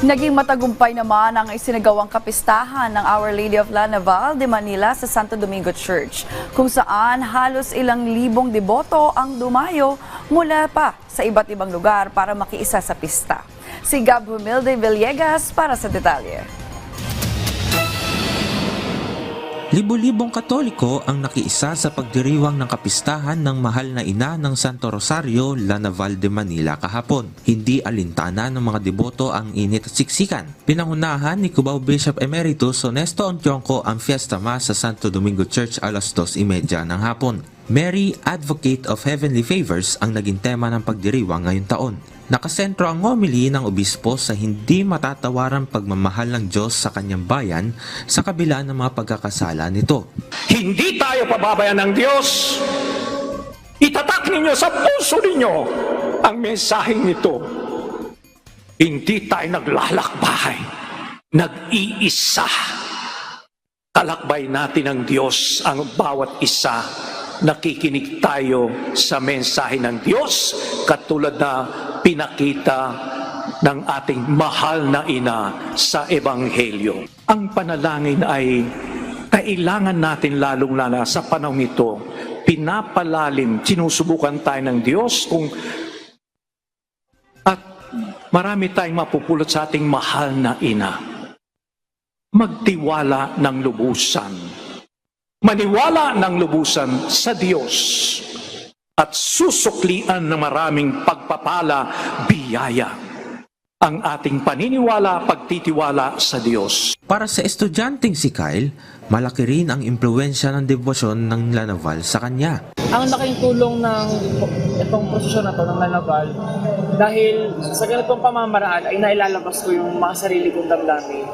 Naging matagumpay naman ang isinagawang kapistahan ng Our Lady of La Naval de Manila sa Santo Domingo Church, kung saan halos ilang libong deboto ang dumayo mula pa sa iba't ibang lugar para makiisa sa pista. Si Gab Humilde Villegas para sa detalye. Libo-libong katoliko ang nakiisa sa pagdiriwang ng kapistahan ng mahal na ina ng Santo Rosario, La Naval de Manila kahapon. Hindi alintana ng mga deboto ang init at siksikan. Pinangunahan ni Cubao Bishop Emeritus Honesto Ontionco ang Fiesta Mass sa Santo Domingo Church alas 2.30 ng hapon. Mary, Advocate of Heavenly Favors ang naging tema ng pagdiriwang ngayong taon. Nakasentro ang homily ng obispo sa hindi matatawarang pagmamahal ng Diyos sa kanyang bayan sa kabila ng mga pagkakasala nito. Hindi tayo pababayan ng Diyos. Itatak ninyo sa puso ninyo ang mensaheng ito. Hindi tayo naglalakbay, nag-iisa. Talakbay natin ng Diyos ang bawat isa. Nakikinig tayo sa mensahe ng Diyos katulad na pinakita ng ating mahal na ina sa Ebanghelyo. Ang panalangin ay kailangan natin lalong lala sa panahon ito, pinapalalim, sinusubukan tayo ng Diyos kung at marami tayong mapupulot sa ating mahal na ina. Magtiwala ng lubusan. Maniwala ng lubusan sa Diyos at susuklian ng maraming pagpapala, biyaya ang ating paniniwala, pagtitiwala sa Diyos. Para sa estudyanteng si Kyle, malaki rin ang impluensya ng debosyon ng Lanaval sa kanya. ang laking tulong ng itong prosesyon na to ng Lanaval dahil sa ganitong pamamaraan ay nailalabas ko yung mga sarili kong damdamin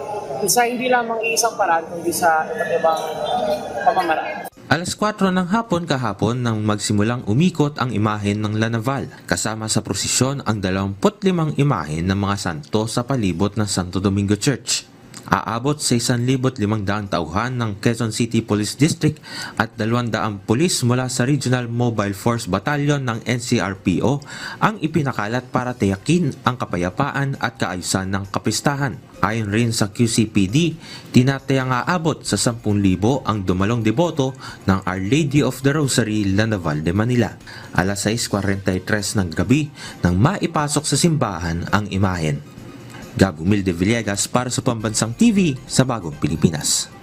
sa hindi lamang isang paraan kundi sa iba't ibang pamamaraan. Alas 4 ng hapon kahapon nang magsimulang umikot ang imahen ng Lanaval kasama sa prosesyon ang 25 imahen ng mga santo sa palibot ng Santo Domingo Church. Aabot sa 1,500 tauhan ng Quezon City Police District at 200 pulis mula sa Regional Mobile Force Battalion ng NCRPO ang ipinakalat para tiyakin ang kapayapaan at kaayusan ng kapistahan. Ayon rin sa QCPD, tinatayang aabot sa 10,000 ang dumalong deboto ng Our Lady of the Rosary, Lanaval de Manila. Alas 6.43 ng gabi nang maipasok sa simbahan ang imahen. Gab Humilde Villegas para sa Pambansang TV sa Bagong Pilipinas.